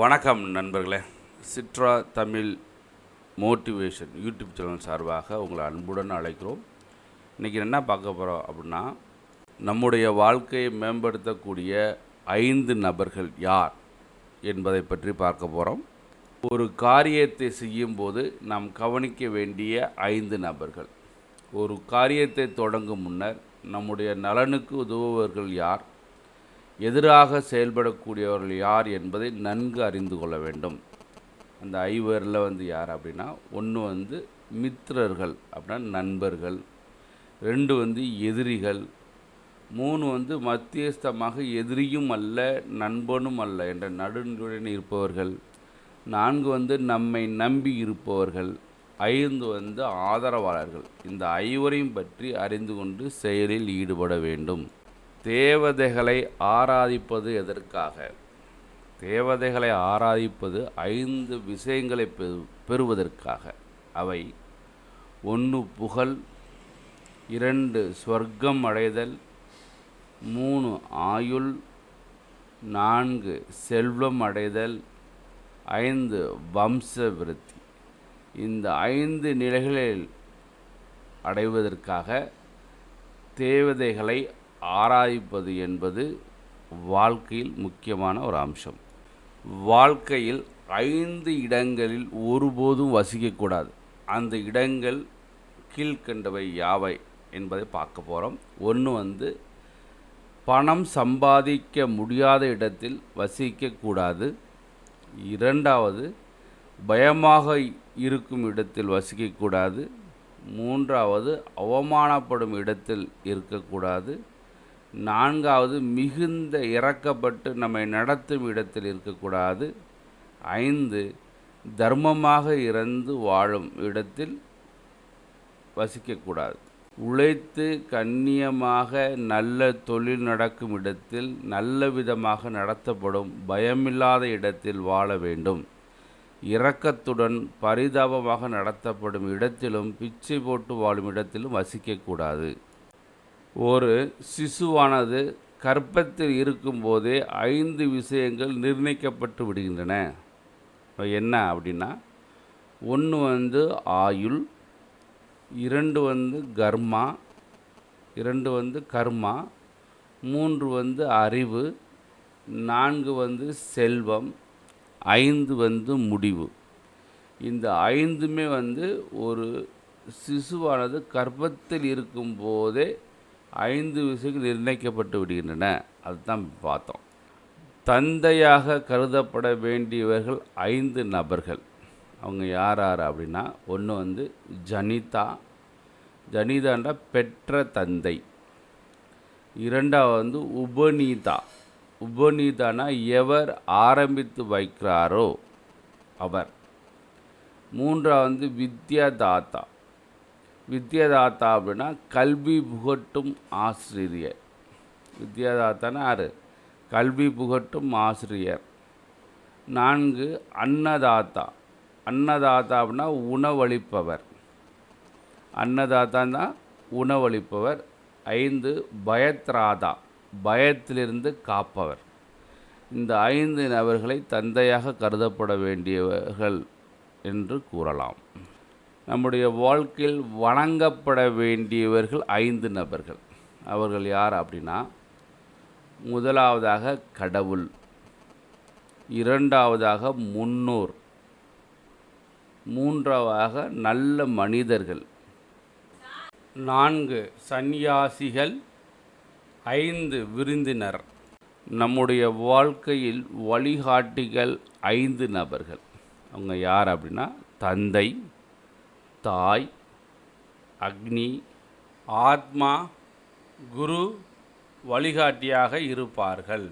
வணக்கம் நண்பர்களே. Chitra Tamil motivation YouTube channel சார்பாக உங்களை அன்புடன் அழைக்கிறோம். இன்றைக்கி என்ன பார்க்க போகிறோம் அப்படின்னா நம்முடைய வாழ்க்கையை மேம்படுத்தக்கூடிய ஐந்து நபர்கள் யார் என்பதை பற்றி பார்க்க போகிறோம் ஒரு காரியத்தை செய்யும்போது நாம் கவனிக்க வேண்டிய ஐந்து நபர்கள். ஒரு காரியத்தை தொடங்கும் முன்னர் நம்முடைய நலனுக்கு உதவுபவர்கள் யார்? எதிராக செயல்படக்கூடியவர்கள் யார் என்பதை நன்கு அறிந்து கொள்ள வேண்டும். அந்த ஐவரில் வந்து யார் அப்படின்னா ஒன்று வந்து மித்திரர்கள் அப்படின்னா நண்பர்கள் ரெண்டு வந்து எதிரிகள் மூணு வந்து மத்தியஸ்தமாக எதிரியும் அல்ல நண்பனும் அல்ல என்ற நடுநிலையுடன் இருப்பவர்கள் நான்கு வந்து நம்மை நம்பி இருப்பவர்கள் ஐந்து வந்து ஆதரவாளர்கள். இந்த ஐவரையும் பற்றி அறிந்து கொண்டு செயலில் ஈடுபட வேண்டும். தேவதைகளை ஆராதிப்பது எதற்காக? தேவதைகளை ஆராதிப்பது ஐந்து விஷயங்களை பெறுவதற்காக. அவை ஒன்று புகழ் இரண்டு ஸ்வர்க்கம் அடைதல் மூணு ஆயுள் நான்கு செல்வம் அடைதல் ஐந்து வம்ச விருத்தி. இந்த ஐந்து நிலைகளில் அடைவதற்காக தேவதைகளை ஆராய்ப்பது என்பது வாழ்க்கையில் முக்கியமான ஒரு அம்சம். வாழ்க்கையில் ஐந்து இடங்களில் ஒருபோதும் வசிக்கக்கூடாது. அந்த இடங்கள் கீழ்கண்டவை யாவை என்பதை பார்க்க போகிறோம் ஒன்று வந்து பணம் சம்பாதிக்க முடியாத இடத்தில் வசிக்கக்கூடாது. இரண்டாவது பயமாக இருக்கும் இடத்தில் வசிக்கக்கூடாது. மூன்றாவது அவமானப்படும் இடத்தில் இருக்கக்கூடாது. நான்காவது மிகுந்த இறக்கப்பட்டு நம்மை நடத்தும் இடத்தில் இருக்கக்கூடாது. ஐந்து தர்மமாக இறந்து வாழும் இடத்தில் வசிக்கக்கூடாது. உழைத்து கண்ணியமாக நல்ல தொழில் நடக்கும் இடத்தில் நல்ல விதமாக நடத்தப்படும் பயமில்லாத இடத்தில் வாழ வேண்டும். இரக்கத்துடன் பரிதாபமாக நடத்தப்படும் இடத்திலும் பிச்சை போட்டு வாழும் இடத்திலும் வசிக்கக்கூடாது. ஒரு சிசுவானது கற்பத்தில் இருக்கும்போதே ஐந்து விஷயங்கள் நிர்ணயிக்கப்பட்டு விடுகின்றன. என்ன அப்படின்னா ஒன்று வந்து ஆயுள் இரண்டு வந்து கர்மா இரண்டு வந்து கர்மா மூன்று வந்து அறிவு நான்கு வந்து செல்வம் ஐந்து வந்து முடிவு. இந்த ஐந்துமே வந்து ஒரு சிசுவானது கர்ப்பத்தில் இருக்கும்போதே ஐந்து விஷயங்கள் நிர்ணயிக்கப்பட்டு விடுகின்றன. அதுதான் பார்த்தோம். தந்தையாக கருதப்பட வேண்டியவர்கள் ஐந்து நபர்கள். அவங்க யார் யார் அப்படின்னா ஒன்று வந்து ஜனிதா ஜனிதாண்டா பெற்ற தந்தை. இரண்டாவது வந்து உபநீதா. உபநீதானா எவர் ஆரம்பித்து வைக்கிறாரோ? அவர். மூன்றாவது வந்து வித்யாதாத்தா. வித்யாதாத்தா அப்படின்னா கல்வி புகட்டும் ஆசிரியர். வித்யாதாத்தானா ஆறு கல்வி புகட்டும் ஆசிரியர். நான்கு அன்னதாத்தா. அன்னதாத்தா அப்படின்னா உணவளிப்பவர். அன்னதாத்தான்னா உணவளிப்பவர். ஐந்து பயத்ராதா. பயத்திலிருந்து காப்பவர். இந்த ஐந்து நபர்களை தந்தையாக கருதப்பட வேண்டியவர்கள் என்று கூறலாம். நம்முடைய வாழ்க்கையில் வணங்கப்பட வேண்டியவர்கள் ஐந்து நபர்கள். அவர்கள் யார் அப்படின்னா முதலாவதாக கடவுள் இரண்டாவதாக முன்னோர் மூன்றாவதாக நல்ல மனிதர்கள் நான்கு சந்நியாசிகள் ஐந்து விருந்தினர். நம்முடைய வாழ்க்கையில் வழிகாட்டிகள் ஐந்து நபர்கள். அவங்க யார் அப்படின்னா தந்தை தாய் அக்னி ஆத்மா குரு வழிகாட்டியாக இருப்பார்கள்.